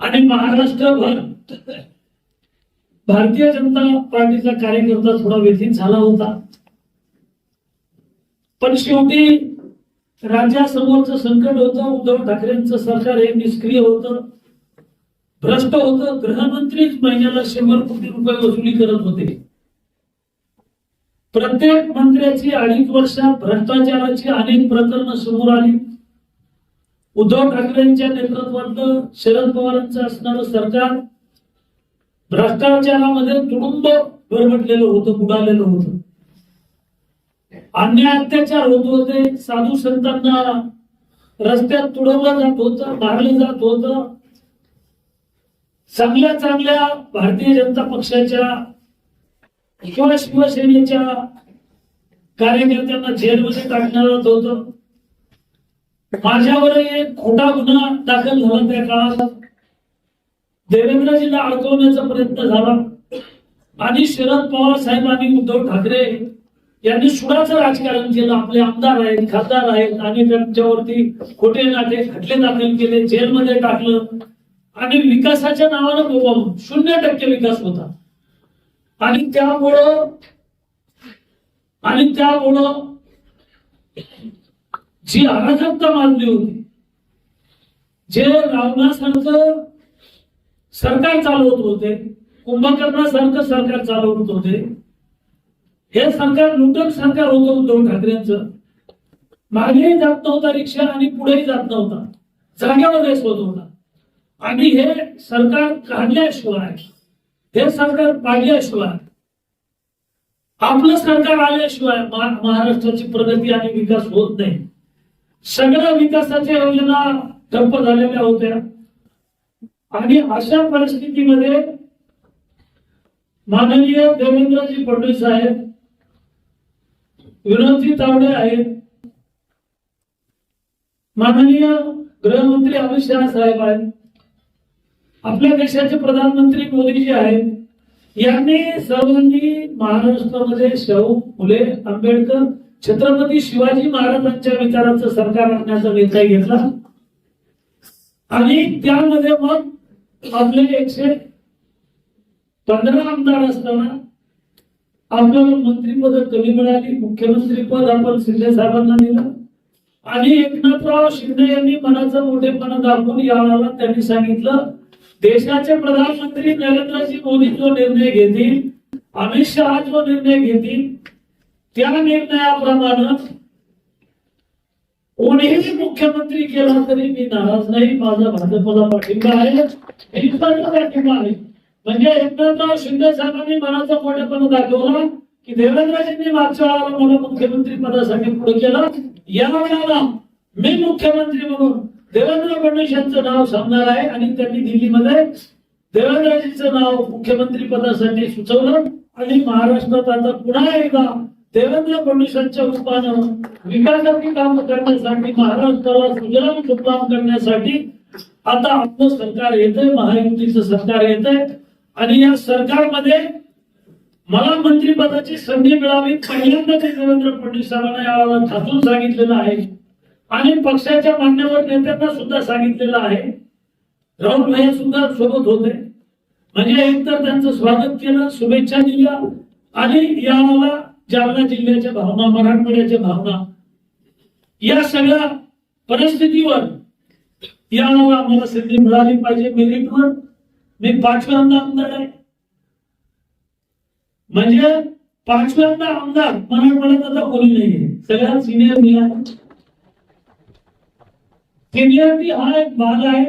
आणि महाराष्ट्रभर भारतीय जनता पार्टीचा कार्यकर्ता थोडा व्यथित झाला होता. पण शेवटी राज्यासमोरचं संकट होतं उद्धव ठाकरेंचं सरकार हे निष्क्रिय होतं भ्रष्ट होतं. गृहमंत्रीच महिन्याला शंभर कोटी रुपये वसुली करत होते. प्रत्येक मंत्र्याची अडीच वर्षात भ्रष्टाचाराची अनेक प्रकरणं समोर आली. उद्धव ठाकरेंच्या नेतृत्वातलं शरद पवारांचं असणारं सरकार भ्रष्टाचारामध्ये तुडुंब बरबटलेलं होतं बुडालेलं होतं. अन्याय अत्याचार होत होते. साधू संतांना रस्त्यात तुडवलं जात होतं मारलं जात होतं. चांगल्या चांगल्या भारतीय जनता पक्षाच्या किंवा शिवसेनेच्या कार्यकर्त्यांना जेलमध्ये टाकण्यात जात होतं. माझ्यावर एक खोटा गुन्हा दाखल झाला त्या काळात. देवेंद्रजीला अडकवण्याचा प्रयत्न झाला. आणि शरद पवार साहेब आणि उद्धव ठाकरे यांनी सुडाचं राजकारण केलं. आपले आमदार आहेत खासदार आहेत आणि त्यांच्यावरती खोटे नाटे खटले दाखल केले जेलमध्ये टाकलं. आणि विकासाच्या नावानं बोबावून शून्य टक्के विकास होता. आणि त्यामुळं आणि त्यामुळं जी अराजकता मानली होती. जे रावणासारखं सरकार चालवत होते कुंभकर्णासारखं सरकार चालवत होते हे सरकार लुटक सरकार होतं उद्धव ठाकरेंचं. मागेही जात नव्हता रिक्षा आणि पुढेही जात नव्हता. जाग्यामध्येच होत होता. आणि हे सरकार काढल्याशिवाय हे सरकार पाडल्याशिवाय आपलं सरकार आल्याशिवाय महाराष्ट्राची प्रगती आणि विकास होत नाही. सगळ्या विकासाच्या योजना ठप्प झालेल्या होत्या. आणि अशा परिस्थितीमध्ये माननीय देवेंद्रजी फडणवीस आहेत विनोदजी तावडे आहेत. माननीय गृहमंत्री अमित शहा साहेब आहेत. आपल्या देशाचे प्रधानमंत्री मोदीजी आहेत. यांनी सर्वांनी महाराष्ट्रामध्ये शाहू फुले आंबेडकर छत्रपती शिवाजी महाराजांच्या विचाराचं सरकार आणण्याचा निर्णय घेतला. आणि त्यामध्ये मग आपले एकशे पंधरा आमदार असताना आपल्याला मंत्रीपद कमी मिळाली मुख्यमंत्री पद आपण शिंदे साहेबांना दिलं. आणि एकनाथराव शिंदे यांनी मनाचं मोठेपणा दाखवून यावेळेला त्यांनी सांगितलं देशाचे प्रधानमंत्री नरेंद्रजी मोदी जो निर्णय घेतील अमित शहा जो निर्णय घेतील त्या निर्णयाप्रमाणे कोणीही मुख्यमंत्री केला तरी मी नाराज नाही. माझा भाजपला पाठिंबा आहे. हिंदुस्थानला पाठिंबा आहे. म्हणजे एकनाथराव शिंदे साहेबांनी मनाचा मोठेपणा दाखवला की देवेंद्रजींनी मागच्या वेळेला मला मुख्यमंत्री पदासाठी पुढे केलं. या वेळेला मी मुख्यमंत्री म्हणून देवेंद्र फडणवीस यांचं नाव सांगणार आहे आणि त्यांनी दिल्लीमध्ये देवेंद्रजींचं नाव मुख्यमंत्री पदासाठी सुचवलं. आणि महाराष्ट्रात आता पुन्हा एकदा देवेंद्र फडणवीसांच्या रूपानं विकासाची काम करण्यासाठी महाराष्ट्राला सुजलाम सुफलाम करण्यासाठी आता आपलं सरकार येतंय महायुतीचं सरकार येतंय. आणि या सरकारमध्ये मला मंत्रिपदाची संधी मिळावी पहिल्यांदा ते देवेंद्र फडणवीसांना यावेळेला ठासून सांगितलेलं आहे. आणि पक्षाच्या मान्यवर नेत्यांना सुद्धा सांगितलेलं आहे. राहुल भैया सुद्धा सोबत होते. म्हणजे एकतर त्यांचं स्वागत केलं शुभेच्छा दिल्या. आणि यावेळेला जालना जिल्ह्याच्या भावना मराठवाड्याच्या भावना या सगळ्या परिस्थितीवर या आम्हाला संधी मिळाली पाहिजे. मेरिटवर मी पाचव्यांदा आमदार आहे. म्हणजे पाचव्यांदा आमदार मराठवाड्यात आता कोणी नाहीये. सगळ्यात सिनियर मी आहे. सिनियरिटी हा एक भाग आहे.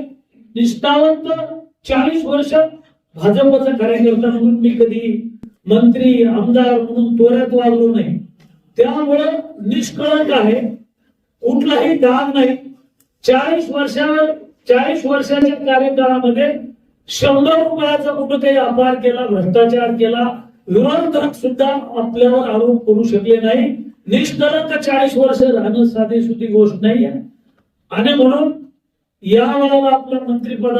निष्ठावंत चाळीस वर्ष भाजपचा कार्यकर्ता म्हणून मी कधी मंत्री आमदार म्हणून तोऱ्यात वागलो नाही. त्यामुळं निष्कळंक आहे. कुठलाही दाग नाही. चाळीस वर्षावर चाळीस वर्षाच्या कार्यकाळामध्ये शंभर रुपयाचा कुठं काही अपार केला भ्रष्टाचार केला. विरोधक सुद्धा आपल्यावर आरोप करू शकले नाही. निष्कलंक चाळीस वर्ष राहणं साधी सुधी गोष्ट नाही आहे आणि म्हणून या वेळेला आपल्या मंत्रिपदा